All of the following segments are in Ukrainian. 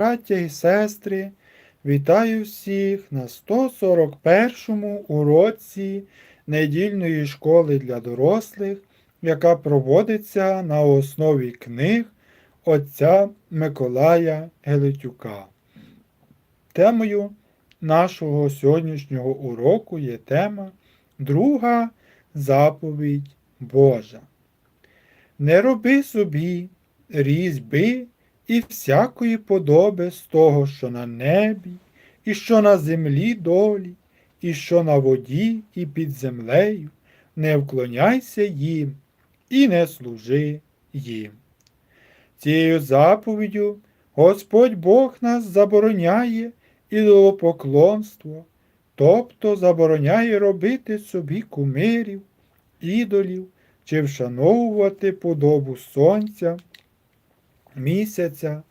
Браття і сестри, вітаю всіх на 141 уроці недільної школи для дорослих, яка проводиться на основі книг отця Миколая Гелетюка. Темою нашого сьогоднішнього уроку є тема Друга заповідь Божа. Не роби собі різьби і всякої подоби з того, що на небі, і що на землі долі, і що на воді, і під землею, не вклоняйся їм і не служи їм. Цією заповіддю Господь Бог нас забороняє ідолопоклонство, тобто забороняє робити собі кумирів, ідолів чи вшановувати подобу сонця, місяця,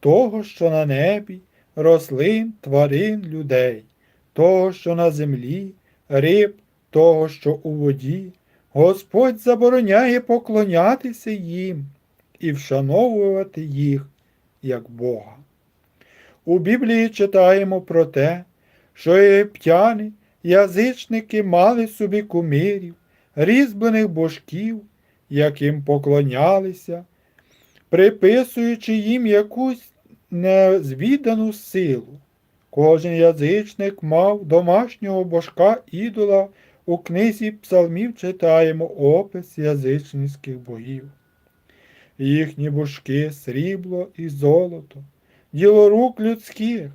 того, що на небі, рослин, тварин, людей, того, що на землі, риб, того, що у воді. Господь забороняє поклонятися їм і вшановувати їх як Бога. У Біблії читаємо про те, що єгиптяни, язичники мали собі кумирів, різьблених божків, яким поклонялися, приписуючи їм якусь незвідану силу. Кожен язичник мав домашнього божка ідола, у книзі псалмів читаємо опис язичницьких богів. Їхні божки срібло і золото, діло рук людських,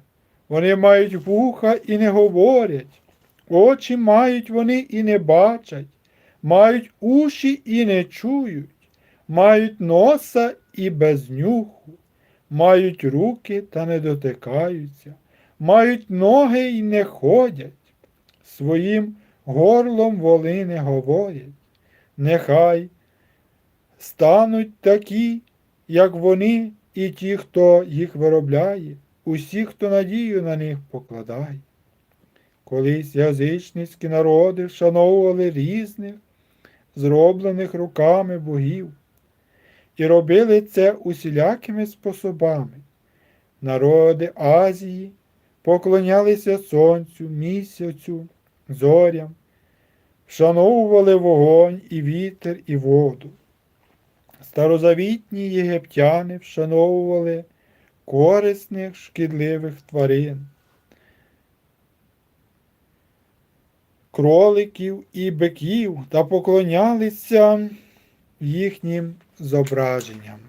вони мають вуха і не говорять, очі мають вони і не бачать, мають уші і не чують, мають носа і без нюху, мають руки та не дотикаються, мають ноги і не ходять, своїм горлом вони не говорять. Нехай стануть такі, як вони, і ті, хто їх виробляє, усі, хто надію на них покладає. Колись язичницькі народи вшановували різних, зроблених руками богів, і робили це усілякими способами. Народи Азії поклонялися сонцю, місяцю, зорям, вшановували вогонь і вітер, і воду. Старозавітні єгиптяни вшановували корисних шкідливих тварин, кроликів і биків та поклонялися їхнім зображенням.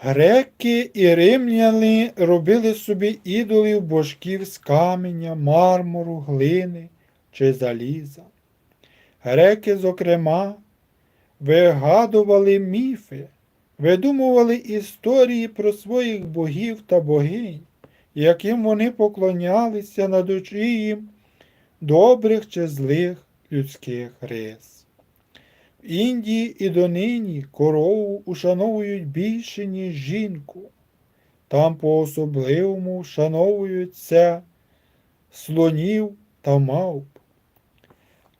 Греки і римляни робили собі ідолів божків з каменя, мармуру, глини чи заліза. Греки, зокрема, вигадували міфи, видумували історії про своїх богів та богинь, яким вони поклонялися на душі їм добрих чи злих людських рис. Індії і донині корову ушановують більше, ніж жінку. Там по-особливому вшановуються слонів та мавп.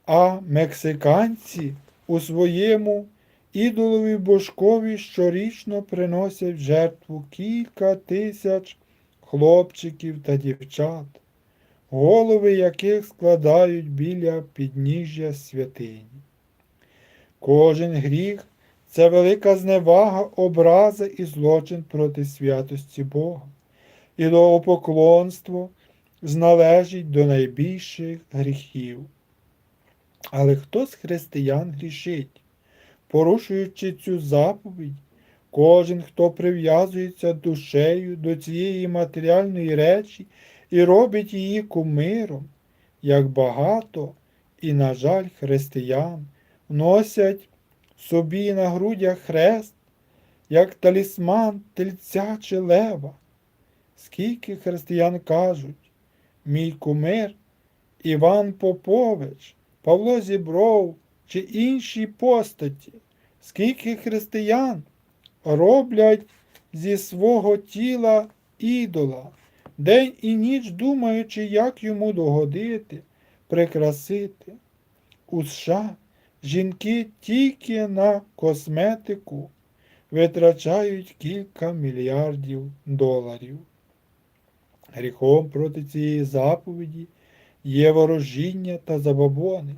А мексиканці у своєму ідолові божкові щорічно приносять в жертву кілька тисяч хлопчиків та дівчат, голови яких складають біля підніжжя святині. Кожен гріх це велика зневага, образа і злочин проти святості Бога. І Ідолопоклонство зналежить до найбільших гріхів. Але хто з християн грішить? Порушуючи цю заповідь, кожен, хто прив'язується душею до цієї матеріальної речі і робить її кумиром, як багато і, на жаль, християн носять собі на грудях хрест, як талісман тельця чи лева. Скільки християн кажуть, мій кумир Іван Попович, Павло Зібров чи інші постаті, скільки християн роблять зі свого тіла ідола, день і ніч думаючи, як йому догодити, прикрасити. У США жінки тільки на косметику витрачають кілька мільярдів доларів. Гріхом проти цієї заповіді є ворожіння та забобони.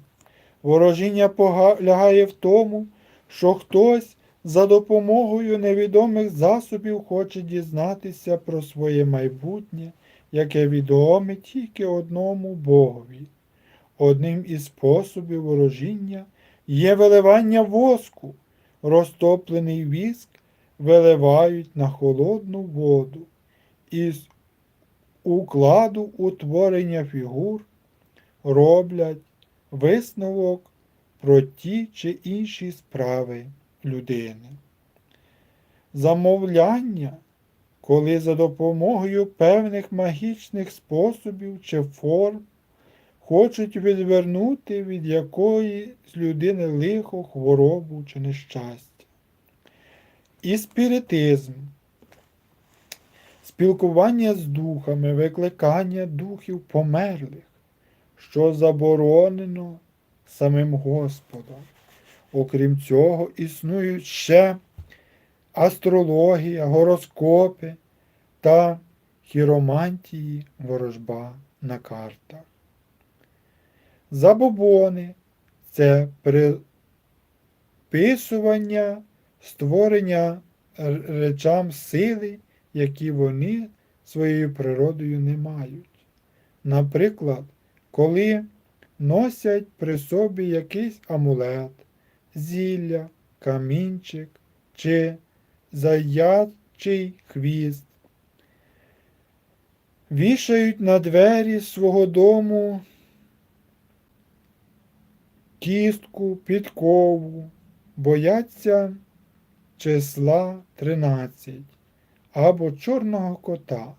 Ворожіння полягає в тому, що хтось за допомогою невідомих засобів хоче дізнатися про своє майбутнє, яке відоме тільки одному Богові. Одним із способів ворожіння є виливання воску. Розтоплений віск виливають на холодну воду. Із укладу утворення фігур роблять висновок про ті чи інші справи людини. Замовляння, коли за допомогою певних магічних способів чи форм хочуть відвернути від якоїсь людини лихо, хворобу чи нещастя. І спіритизм, спілкування з духами, викликання духів померлих, що заборонено самим Господом. Окрім цього, існують ще астрологія, гороскопи та хіромантії ворожба на картах. Забобони це приписування створення речам сили, які вони своєю природою не мають. Наприклад, коли носять при собі якийсь амулет, зілля, камінчик чи заячий хвіст, вішають на двері свого дому кістку, підкову, бояться числа 13 або чорного кота,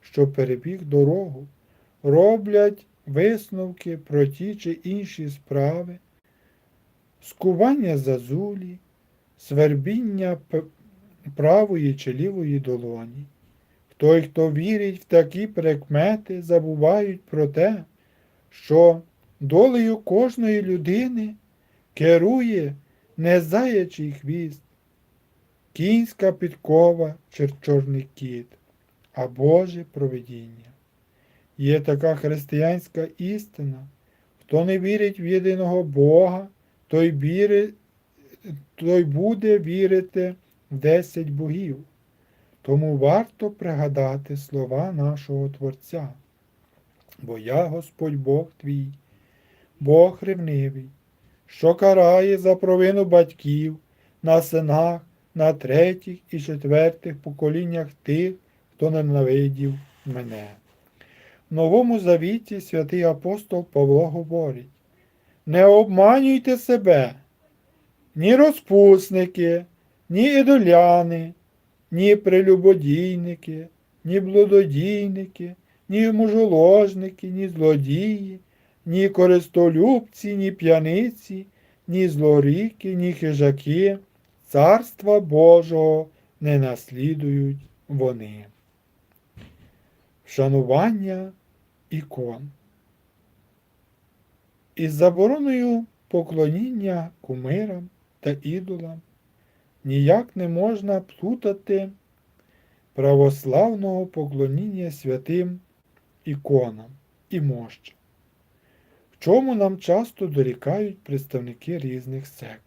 що перебіг дорогу, роблять висновки про ті чи інші справи, скування зазулі, свербіння правої чи лівої долоні. Той, хто вірить в такі прикмети, забувають про те, що долею кожної людини керує не заячий хвіст, кінська підкова чи чорний кіт, а Боже провидіння. Є така християнська істина. Хто не вірить в єдиного Бога, той, віри, той буде вірити в десять богів. Тому варто пригадати слова нашого Творця. Бо я Господь Бог твій, Бог ревнивий, що карає за провину батьків на синах, на третіх і четвертих поколіннях тих, хто ненавидів мене. В Новому Завіті святий апостол Павло говорить: Не обманюйте себе, ні розпусники, ні ідоляни, ні прелюбодійники, ні блудодійники, ні мужоложники, ні злодії, ні користолюбці, ні п'яниці, ні злоріки, ні хижаки, царства Божого не наслідують вони. Вшанування ікон. Із забороною поклоніння кумирам та ідолам ніяк не можна плутати православного поклоніння святим іконам і мощам, чому нам часто дорікають представники різних сект.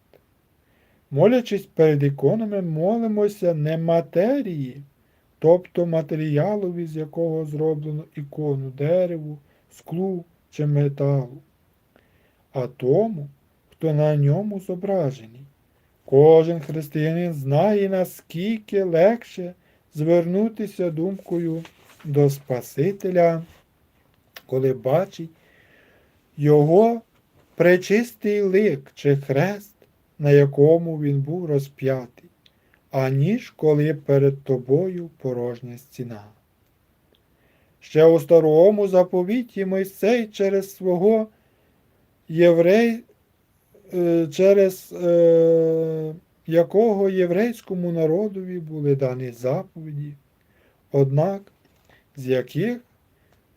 Молячись перед іконами, молимося не матерії, тобто матеріалові, з якого зроблено ікону дереву, склу чи металу, а тому, хто на ньому зображений. Кожен християнин знає, наскільки легше звернутися думкою до Спасителя, коли бачить його пречистий лик чи хрест, на якому він був розп'ятий, аніж коли перед тобою порожня стіна. Ще у старому заповіті Мойсей через свого єврей, е, через е, якого єврейському народові були дані заповіді, однак з яких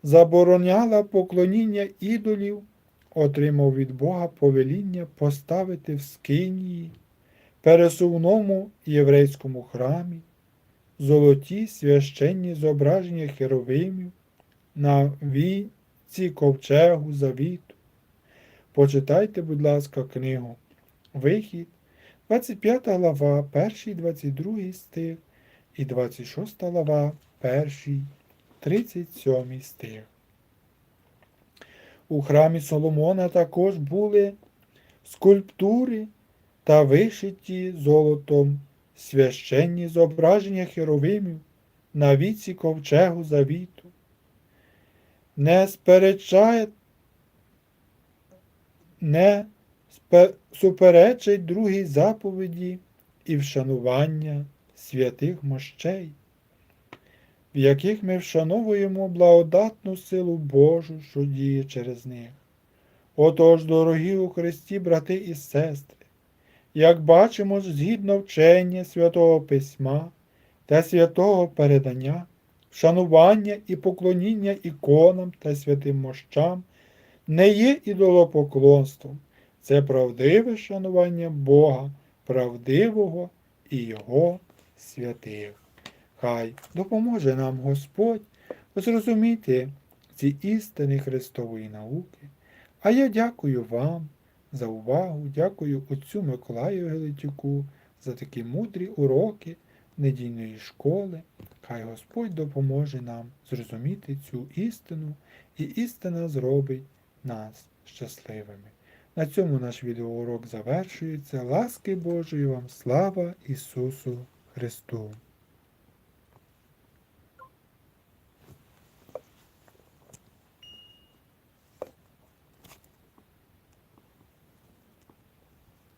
забороняла поклоніння ідолів, отримав від Бога повеління поставити в скинії пересувному єврейському храмі, золоті священні зображення херовимів на війці ковчегу завіту. Почитайте, будь ласка, книгу Вихід, 25 глава, 1, 22 стих і 26 глава, 1, 37 стих. У храмі Соломона також були скульптури та вишиті золотом священні зображення херовимів на віці ковчегу завіту. Не сперечає, не спе- суперечить другій заповіді і вшанування святих мощей, в яких ми вшановуємо благодатну силу Божу, що діє через них. Отож, дорогі у Христі, брати і сестри, як бачимо, згідно вчення Святого Письма та святого передання, вшанування і поклоніння іконам та святим мощам не є ідолопоклонством, це правдиве шанування Бога, правдивого і Його святих. Хай допоможе нам Господь зрозуміти ці істини Христової науки. А я дякую вам за увагу, дякую отцю Миколаю Гелетюку за такі мудрі уроки недільної школи. Хай Господь допоможе нам зрозуміти цю істину, і істина зробить нас щасливими. На цьому наш відеоурок завершується. Ласки Божої вам, слава Ісусу Христу!